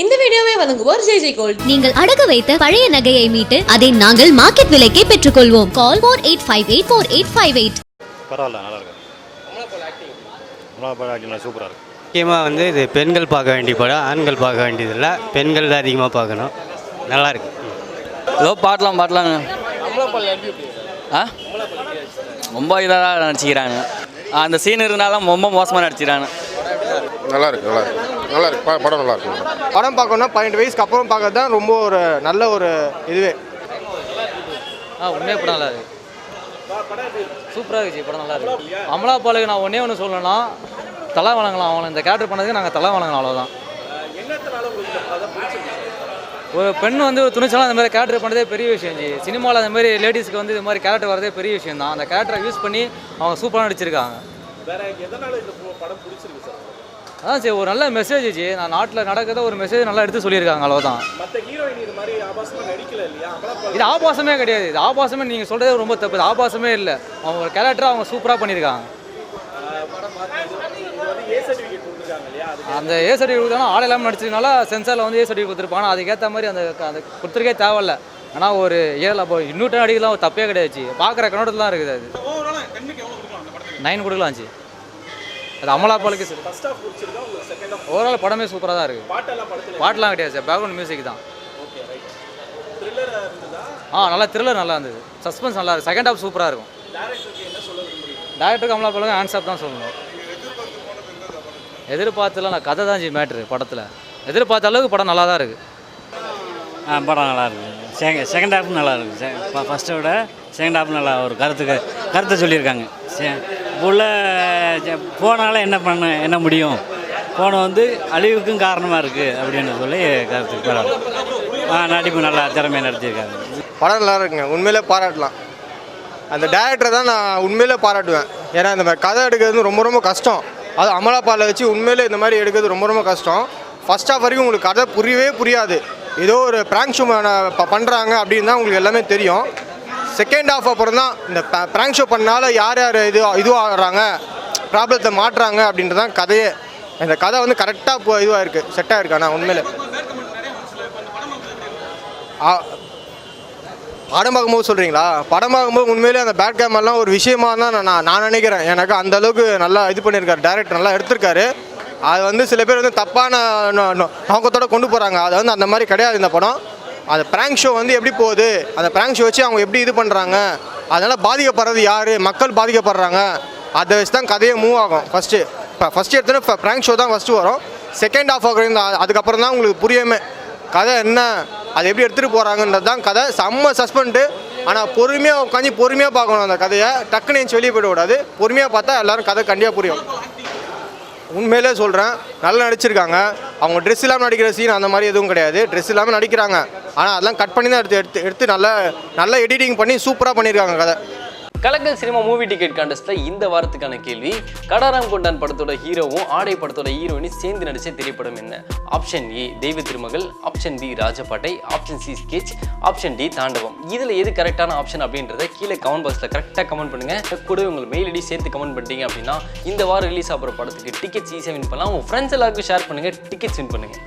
இந்த வீடியோவை வழங்குவோர் ஜெய் ஜெய் கோல்ட். நீங்கள் அடகு வைத்த பழைய நகையை மீட்டு அதை நாங்கள் மார்க்கெட் விலைக்கே பெற்றுக்கொள்வோம். Call four eight five eight four eight five eight பரவாயில்ல நல்லா இருக்கு. அமலாபால் சூப்பராக இருக்கு. முக்கியமாக வந்து இது பெண்கள் பார்க்க வேண்டிய படம் ஆண்கள் பார்க்க வேண்டியதில்லை. பெண்கள் தான் அதிகமாக பார்க்கணும். நல்லா இருக்கு. ஏதோ பாட்டலாம் பாட்டலாங்க ஆ? ரொம்ப இதாக நடிச்சிக்கிறாங்க. அந்த சீன் இருந்தாலும் ரொம்ப மோசமாக நடிச்சிக்கிறாங்க. நல்லா இருக்கு நல்லா இருக்கு. நல்லா இருக்கு படம் நல்லா இருக்கு படம் பார்க்கணும்னா பன்னெண்டு வயசுக்கு அப்புறம் பார்க்கறது தான் ரொம்ப ஒரு நல்ல ஒரு இதுவே. ஆ உண்மையாக படம் நல்லா இருக்கு. சூப்பராக இருந்துச்சு படம் நல்லா இருக்கு. அமலா பாலுக்கு நான் ஒன்றே ஒன்று சொல்லணும்னா தலை வணங்கலாம். அவங்கள இந்த கேரக்டர் பண்ணதுக்கு நாங்கள் தலை வணங்கலாம் அவ்வளோதான் ஒரு பெண் வந்து ஒரு துணிச்சலாக அந்த மாதிரி கேரக்டர் பண்ணதே பெரிய விஷயம் ஜி. சினிமாவில் அந்த மாதிரி லேடிஸ்க்கு வந்து இது மாதிரி கேரக்டர் வரதே பெரிய விஷயம் தான் அந்த கேரக்டரை யூஸ் பண்ணி அவங்க சூப்பராக நடிச்சிருக்காங்க. அதான் சரி ஒரு நல்ல மெசேஜ் ஜி. நான் நாட்டில் நடக்கிறத ஒரு மெசேஜ் நல்லா எடுத்து சொல்லியிருக்காங்க அவ்வளோதான் இது ஆபாசமே கிடையாது. இது ஆபாசமே நீங்கள் சொல்கிறதே ரொம்ப தப்பு. இது ஆபாசமே இல்லை. அவங்க கேரக்டரை அவங்க சூப்பராக பண்ணியிருக்காங்க. அந்த ஏ சர்டிஃபிகேட் கொடுத்தாலும் ஆள் இல்லாமல் நடிச்சதுனால சென்சாரில் வந்து ஏ சர்டிஃபிகேட் கொடுத்துருப்பாங்க. அதுக்கேற்ற மாதிரி அந்த அந்த கொடுத்துருக்கே தேவையில்ல. ஆனால் ஒரு ஏழு அப்போ இன்னூட்டம் அடிக்கலாம் தப்பே கிடையாது பார்க்குற கண்ணோட்டத்தில் தான் இருக்குது அது. நைன் கொடுக்கலாம் ஆச்சு அது அமலா பாலுக்கு ஓவரால் படமே சூப்பராக தான் இருக்குது பாட்டெலாம் கிடையாது சார். பேக்ரவுண்ட் மியூசிக் தான். ஆ நல்லா த்ரில்லர் நல்லா இருந்தது. சஸ்பென்ஸ் நல்லா இருக்கு. செகண்ட் ஹாஃப் சூப்பராக இருக்கும். டேரக்டர் கமலா பாலுக்கு ஹேண்ட்ஸ் ஆஃப் தான் சொல்லணும். எதிர்பார்த்துல நான் கதை தான் மேட்ரு படத்தில். எதிர்பார்த்த அளவுக்கு படம் நல்லா தான் இருக்குது ஆ படம் நல்லா இருக்கு. செகண்ட் செகண்ட் ஹாஃப் நல்லா இருக்கு. ஃபஸ்ட்டை விட செகண்ட் ஹாஃப் நல்லா ஒரு கருத்துக்கு கருத்தை சொல்லியிருக்காங்க. சே- இப்போ உள்ள என்ன பண்ண என்ன முடியும்? போன வந்து அழிவுக்கும் காரணமாக இருக்குது அப்படின்னு சொல்லி கருத்து பரவாயில்ல ஆ நடிப்பு நல்லா திறமையாக நடிச்சிருக்காங்க படம் நல்லா இருக்குங்க. உண்மையிலே பாராட்டலாம். அந்த டேரக்டரை தான் நான் உண்மையிலே பாராட்டுவேன். ஏன்னா இந்த மாதிரி கதை எடுக்கிறது ரொம்ப ரொம்ப கஷ்டம். அது அமலாப்பாலை வச்சு உண்மையிலே இந்த மாதிரி எடுக்கிறது ரொம்ப ரொம்ப கஷ்டம். ஃபர்ஸ்ட் ஆஃப் வரைக்கும் உங்களுக்கு கதை புரியவே புரியாது. ஏதோ ஒரு ப்ராங்க் பண்ணுறாங்க அப்படின்னு தான் உங்களுக்கு எல்லாமே தெரியும். செகண்ட் ஹாஃப் அப்புறம் தான் இந்த ப்ராங்க் ஷோ பண்ணால யார் யார் இது இதுவாகிறாங்க ப்ராப்ளத்தை மாட்டுறாங்க அப்படின்றது தான் கதையே. இந்த கதை வந்து கரெக்டாக இப்போ இதுவாக இருக்குது செட்டாக இருக்குது ஆனால் உண்மையில். ஆ படம் பார்க்கும்போது சொல்கிறீங்களா படம் பார்க்கும்போது உண்மையிலே அந்த பேட் கேமெல்லாம் ஒரு விஷயமா தான் நான் நான் நான் நினைக்கிறேன். எனக்கு அந்த அளவுக்கு நல்லா இது பண்ணியிருக்காரு டேரக்டர் நல்லா எடுத்திருக்காரு. அது வந்து சில பேர் வந்து தப்பான நோக்கத்தோடு கொண்டு போகிறாங்க அது வந்து அந்த மாதிரி கிடையாது இந்த படம். அந்த ப்ராங்க் ஷோ வந்து எப்படி போகுது? அந்த ப்ராங்க் ஷோ வச்சு அவங்க எப்படி இது பண்ணுறாங்க அதனால் பாதிக்கப்படுறது யார்? மக்கள் பாதிக்கப்படுறாங்க. அதை வச்சு தான் கதையே மூவ் ஆகும். ஃபஸ்ட்டு இப்போ ஃபஸ்ட்டு எடுத்தோன்னே ப்ராங்க் ஷோ தான் ஃபஸ்ட்டு வரும். செகண்ட் ஆஃப் ஆகுறது அதுக்கப்புறம் தான் உங்களுக்கு புரியுமே. கதை என்ன? அது எப்படி எடுத்துகிட்டு போகிறாங்கன்றது தான் கதை. செம்ம சஸ்பெண்ட்டு ஆனால் பொறுமையாக உட்காந்து பொறுமையாக பார்க்கணும் அந்த கதையை. டக்குன்னு எஞ்சி வெளியே போயிடக்கூடாது பொறுமையாக பார்த்தா எல்லோரும் கதை கண்டிப்பாக புரியும். உண்மையிலே சொல்கிறேன் நல்லா நடிச்சிருக்காங்க. அவங்க ட்ரெஸ் இல்லாமல் நடிக்கிற சீன் அந்த மாதிரி எதுவும் கிடையாது. ட்ரெஸ் இல்லாமல் நடிக்கிறாங்க. ஆனால் அதெல்லாம் கட் பண்ணி தான் எடுத்து எடுத்து எடுத்து நல்லா நல்லா எடிட்டிங் பண்ணி சூப்பராக பண்ணியிருக்காங்க கதை. கலக்கல் சினிமா மூவி டிக்கெட் கான்டெஸ்ட்ல இந்த வாரத்துக்கான கேள்வி கடாராம் கொண்டான் படத்தோட ஹீரோவும் ஆடை படத்தோட ஹீரோயினும் சேர்ந்து நடிச்ச திரைப்படம் என்ன? Option A Deiva Thirumagal. Option B Rajapattai. Option C Sketch option D Thaandavam. இதில் எது கரெக்டான ஆப்ஷன் அப்படின்றத கீழே கமெண்ட் பாக்ஸில் கரெக்டாக கமெண்ட் பண்ணுங்க. கூட உங்கள் மெயில் ஐடி சேர்த்து கமெண்ட் பண்ணிட்டீங்க அப்படின்னா இந்த வாரம் ரிலீஸ் ஆகிற படத்துக்கு டிக்கெட்ஸ் ஈஸியாக வின் பண்ணலாம். உங்கள் ஃப்ரெண்ட்ஸ் எல்லாருக்கும் ஷேர் பண்ணுங்க. டிக்கெட்ஸ் வின் பண்ணுங்க.